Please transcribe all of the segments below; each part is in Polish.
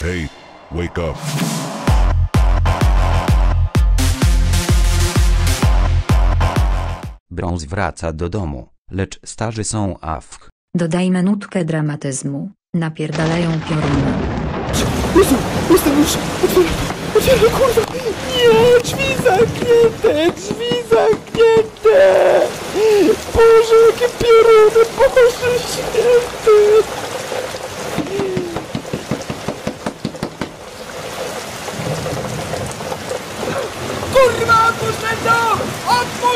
Hey, wake up. Brąz wraca do domu, lecz starzy są awk. Dodajmy nutkę dramatyzmu. Napierdalają pioruny. Jezu, jestem już! Otwieram, otwieram, kurwa! Nie, drzwi zamknięte, drzwi zamknięte! Boże, jakie pioruny, Boże święty! Kurwa, otwórz ten dom!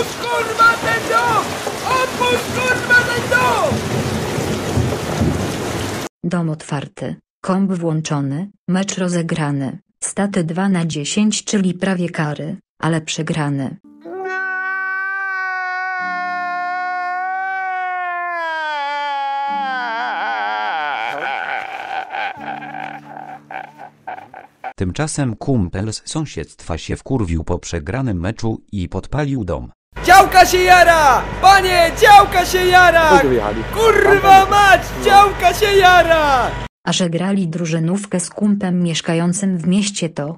Otwórz, kurwa, ten dom! Otwórz, kurwa, ten dom! Dom otwarty. Komb włączony. Mecz rozegrany. Staty 2 na 10 czyli prawie kary, ale przegrany. Tymczasem kumpel z sąsiedztwa się wkurwił po przegranym meczu i podpalił dom. Działka się jara! Panie, działka się jara! Kurwa mać, działka się jara! A że grali drużynówkę z kumpem mieszkającym w mieście to...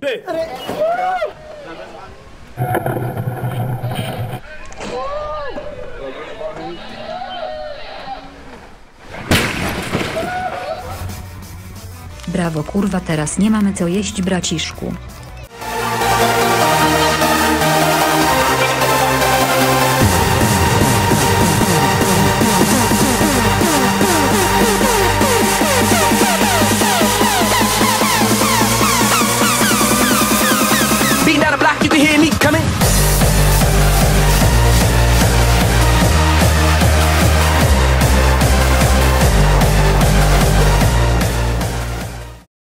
Brawo kurwa teraz nie mamy co jeść braciszku. You hear me coming?